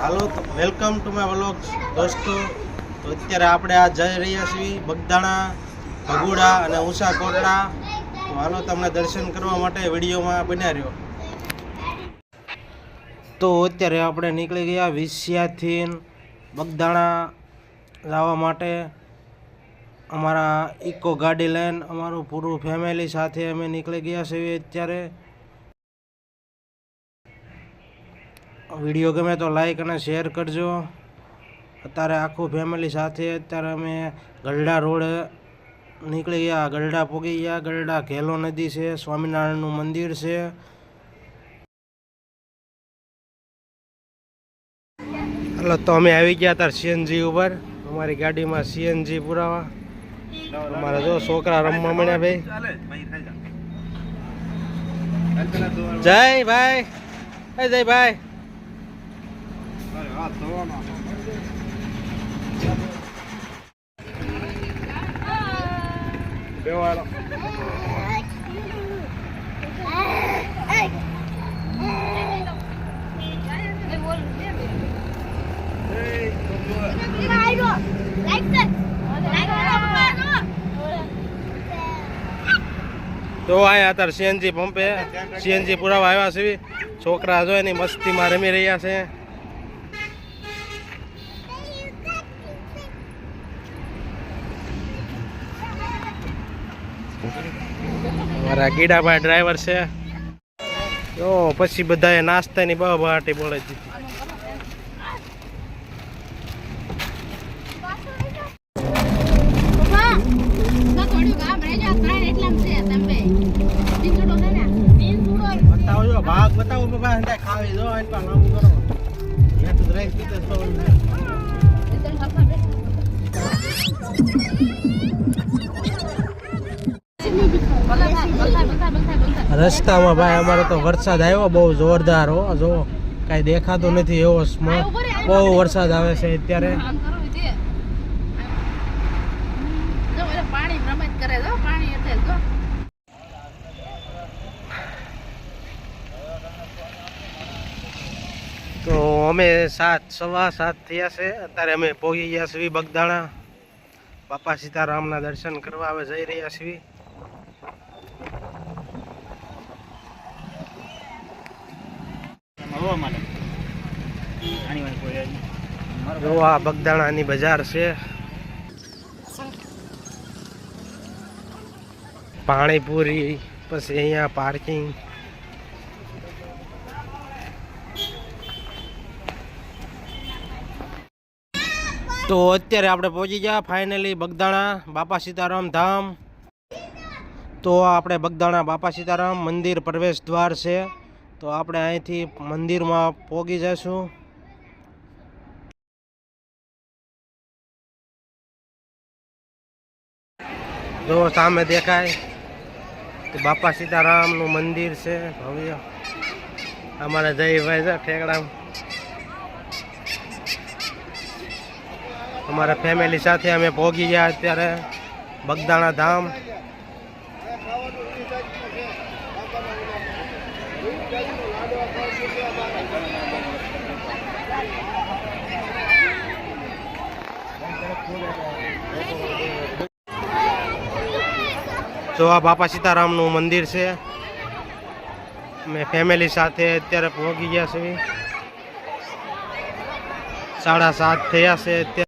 Hello welcome to my vlogs. દોસ્તો, તો અત્યારે આપણે આ જઈ રહ્યા છીએ બગદાણા, ભગુડા અને ઉષા કોટડા. તો હાલો, તમને દર્શન કરવા માટે વિડીયોમાં બન્યા રહ્યો. તો અત્યારે આપણે નીકળી ગયા વિસિયાથી બગદાણા જવા માટે. અમારા ઇકો ગાડી લઈને અમારું પૂરું ફેમિલી સાથે અમે નીકળી ગયા છીએ અત્યારે. વીડિયો ગમે તો લાઈક અને શેર કરજો. અત્યારે આખું ફેમિલી સાથે અત્યારે અમે ગરડા રોડ નીકળી ગયા, ગરડા પોગી ગયા, ગરડા ઘેલો નદી છે, સ્વામિનારાયણનું મંદિર છે. હાલો, તો અમે આવી ગયા તાર સીએનજી ઉપર. અમારી ગાડીમાં સીએનજી પુરાવા. અમારા જો છોકરા રમવા મળ્યા ભાઈ. જય ભાઈ જય ભાઈ. તો આયા અત્યારે સીએનજી પંપે. સીએનજી પુરાવા આવ્યા છે. છોકરા જો એની મસ્તીમાં રમી રહ્યા છે. અમારા ગીડાભાઈ ડ્રાઈવર છે. જો, પછી બધાએ નાસ્તાની બહુ બહાટી બોલે ભાગ બતાવો બાબા ખાવી લાંબુ કરો. તો રસ્તામાં ભાઈ, અમારે તો વરસાદ આવ્યો, બહુ જોરદાર હો. જો, કાંઈ દેખાતું નથી એવો બહુ વરસાદ આવે છે અત્યારે. તો અમે સાત, સવા સાત થયા છે. અત્યારે અમે પહોંચી ગયા છીએ બગદાણા. બાપા સીતારામના દર્શન કરવા હવે જઈ રહ્યા છીએ. જો આ બગદાણાની બજાર છે. પાણીપુરી, પછી અહીંયા પાર્કિંગ તો અત્યારે આપણે પહોંચી ગયા ફાઇનલી બગદાણા, બાપા સીતારામ ધામ. તો આપણે બગદાણા, બાપા સીતારામ મંદિર પ્રવેશ દ્વાર છે. તો આપણે અહીંથી મંદિરમાં પોગી જઈશું. જો સામે દેખાય બાપા સીતારામનું મંદિર છે, ભવ્ય. અમારા જયભાઈ છે ઠેકડા અમારા ફેમિલી સાથે અમે પહોંચી ગયા અત્યારે બગદાણા ધામ. તો આ બાપા સીતારામનું મંદિર છે. અમે ફેમિલી સાથે અત્યારે પહોંચી ગયા છીએ. સાડા સાત થયા છે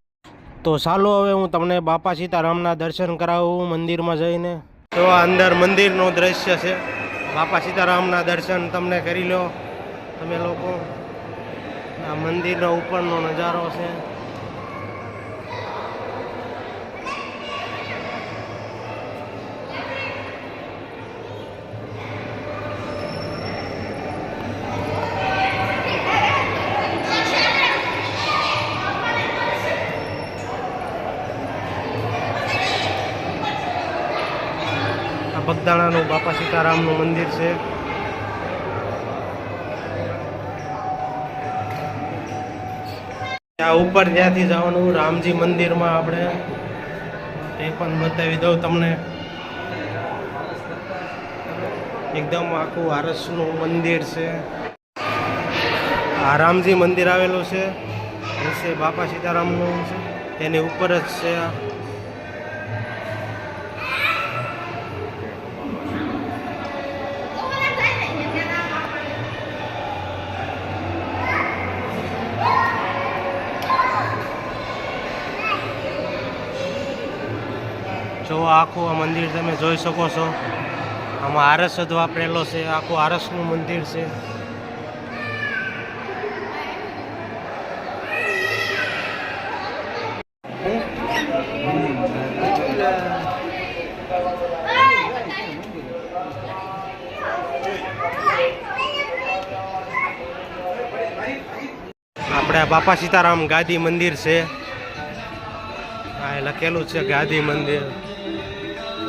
તો ચાલો હવે હું તમને બાપા સીતારામના દર્શન કરાવું મંદિરમાં જઈને. તો અંદર મંદિરનું દ્રશ્ય છે. બાપા સીતારામના દર્શન તમને કરી લો. તમે લોકો આ મંદિરના ઉપરનો નજારો છે. બગદાણાનું બાપા સીતારામનું મંદિર છે. ત્યાં ઉપર ત્યાંથી જવાનું, રામજી મંદિરમાં આપણે એ પણ બતાવી દઉં તમને. એકદમ આખું આરસનું મંદિર છે. આ રામજી મંદિર આવેલું છે. બાપા સીતારામનું છે. તેની ઉપર જ છે જો આખું આ મંદિર તમે જોઈ શકો છો. આમાં આરસ જ વાપરેલો છે. આખું આરસનું મંદિર છે. આપણે બાપા સીતારામ ગાદી મંદિર છે. આ લખેલું છે ગાદી મંદિર.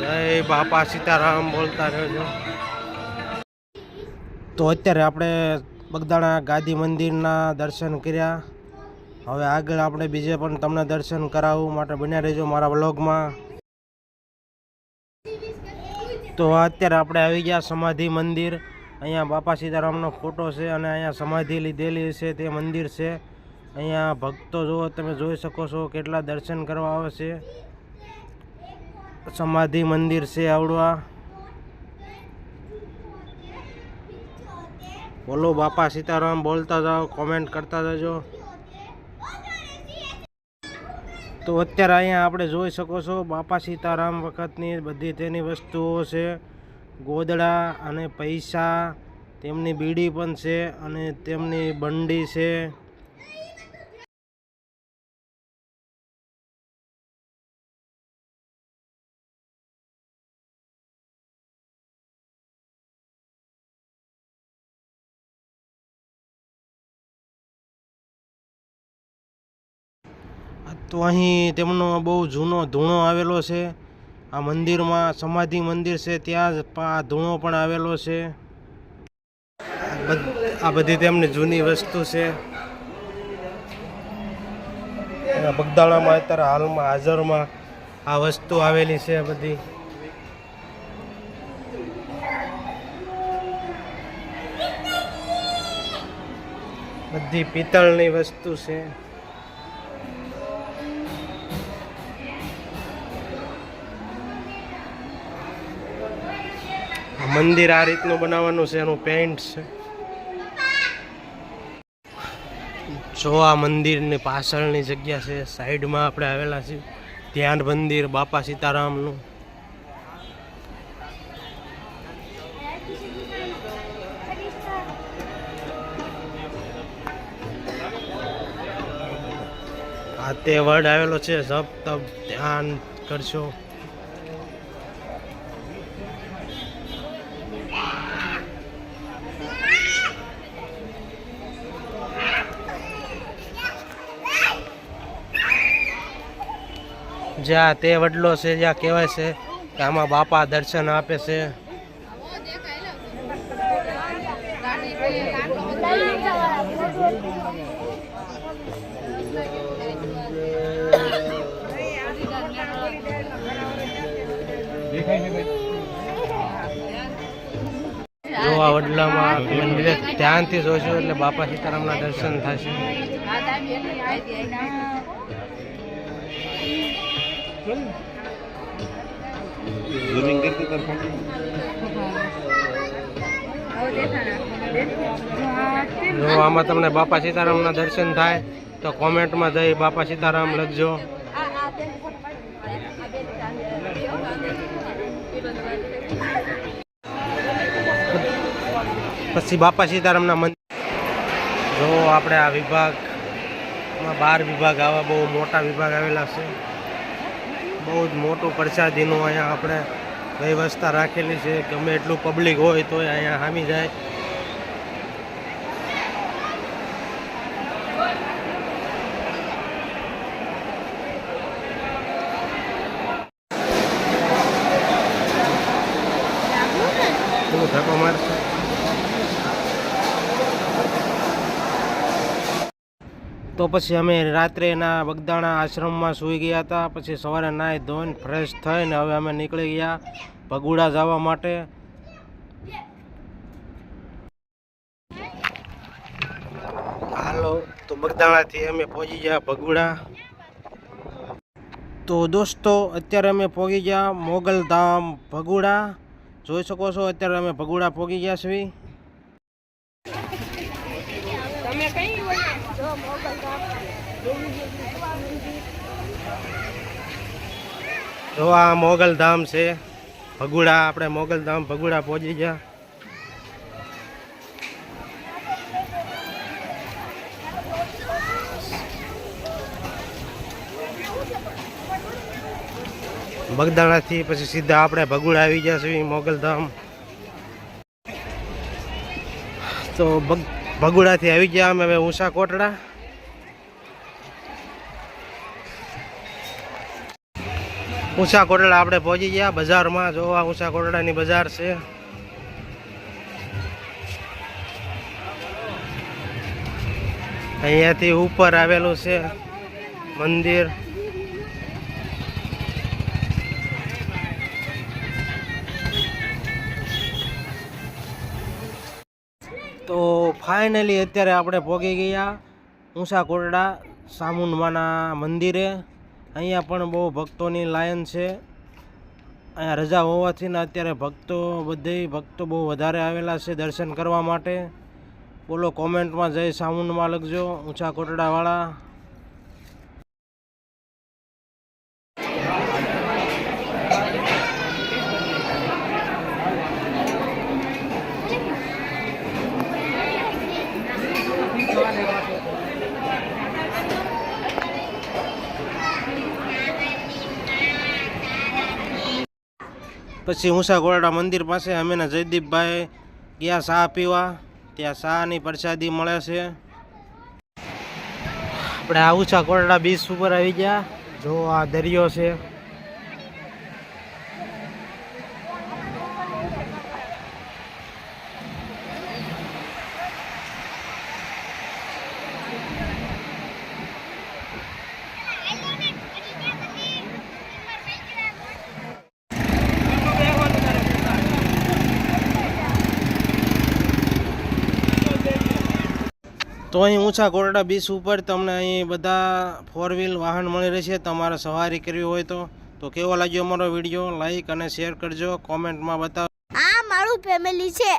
જય બાપા સીતારામ બોલતા રહેજો. તો અત્યારે આપણે બગદાણા ગાદી મંદિરના દર્શન કર્યા. હવે આગળ આપણે બીજે પણ તમને દર્શન કરાવવું માટે બન્યા રહેજો મારા બ્લોગમાં તો અત્યારે આપણે આવી ગયા સમાધિ મંદિર. અહીંયા બાપા સીતારામનો ફોટો છે અને અહીંયા સમાધિ લીધેલી છે, તે મંદિર છે. અહીંયા ભક્તો જુઓ તમે જોઈ શકો છો કેટલા દર્શન કરવા આવે છે. સમાધિ મંદિર છે આવડવા. બોલો બાપા સીતારામ, બોલતા જાઓ કોમેન્ટ કરતા જજો. તો અત્યારે અહીંયા આપણે જોઈ શકો છો, બાપા સીતારામ વખતની બધી તેની વસ્તુઓ છે. ગોદડા અને પૈસા, તેમની બીડી પણ છે અને તેમની બંડી છે. તો અહીં તેમનો બહુ જૂનો ધૂણો આવેલો છે. આ મંદિરમાં સમાધિ મંદિર છે, ત્યાં જ આ ધૂણો પણ આવેલો છે. આ બધી તેમની જૂની વસ્તુ છે. બગદાણામાં અત્યારે હાલમાં, હાજરમાં આ વસ્તુ આવેલી છે બધી. બધી પિત્તળની વસ્તુ છે. મંદિર આ રીતનું બનાવવાનું છે, એનું પેન્ટ છે. જો આ મંદિરની પાછળની જગ્યા છે, સાઈડમાં આપણે આવેલા છીએ, ધ્યાન મંદિર, બાપા સીતારામનું. આ તે વર્ડ આવેલો છે, જપ, તપ, ધ્યાન કરશો. જ્યાં તે વડલો છે, જ્યાં કહેવાય છે કે આમાં બાપા દર્શન આપે છે. જોવા વડલામાં મંદિરે ધ્યાનથી જોશું એટલે બાપા સીતારામના દર્શન થશે. દાબી એટલી આઈ હતી, જો આમાં તમને બાપા સીતારામના દર્શન થાય તો કોમેન્ટમાં જઈ બાપા સીતારામ લખજો. પછી બાપા સીતારામના મંદિર. જો આપણે આ વિભાગમાં બાર વિભાગ આવા બહુ મોટા વિભાગ આવેલા છે. બહુ જ મોટું પ્રસાદીનું અહીંયા આપણે વ્યવસ્થા રાખેલી છે. ગમે એટલું પબ્લિક હોય તોય અહીંયા હામી જાય. ધક્કો મારશે? તો પછી અમે રાત્રેના બગદાણા આશ્રમમાં સૂઈ ગયા હતા. પછી સવારે નાહી ધોઈને ફ્રેશ થઈને હવે અમે નીકળી ગયા ભગુડા જવા માટે. હાલો, તો બગદાણાથી અમે પહોંચી ગયા ભગુડા. તો દોસ્તો, અત્યારે અમે પહોંચી ગયા મોગલધામ ભગુડા. જોઈ શકો છો, અત્યારે અમે ભગુડા પહોંચી ગયા છીએ. જો આ મોગલધામ છે. ભગુડા, આપણે મોગલધામ ભગુડા પહોંચી ગયા. બગદાણાથી પછી સીધા આપણે ભગુડા આવી ગયા છીએ મોગલધામ તો ભગુડાથી આવી ગયા અમે, હવે ઊંચા કોટડા. ઊંચા કોટડા આપણે પહોંચી ગયા. બજારમાં જોવા ઊંચા કોટડાની બજાર છે. અહીંયાથી ઉપર આવેલું છે મંદિર. તો ફાઇનલી અત્યારે આપણે પહોંચી ગયા ઊંચા કોરડા સામુંડમાના મંદિરે. અહીંયા પણ બહુ ભક્તોની લાયન છે. અહીંયા રજા હોવાથી ને અત્યારે ભક્તો, બધે ભક્તો બહુ વધારે આવેલા છે દર્શન કરવા માટે. બોલો કોમેન્ટમાં જય સાઉન્ડમાં લખજો ઊંચા કોટડાવાળા. પછી કોરડા મંદિર પાસે અમેના જયદીપભાઈ ગયા ચા પીવા. ત્યાં ચાની પ્રસાદી મળે છે. આપણે આ ઊંચા કોરડા બીચ ઉપર આવી ગયા. જો આ દરિયો છે. તો અહીં ઊંચા કોરડા બીચ ઉપર તમને અહીં બધા ફોર વ્હીલ વાહન મળી રહેશે. તમારે સવારી કરવી હોય તો તો કેવો લાગ્યો અમારો વીડિયો લાઈક અને શેર કરજો. કોમેન્ટમાં બતાવો. આ મારું ફેમિલી છે.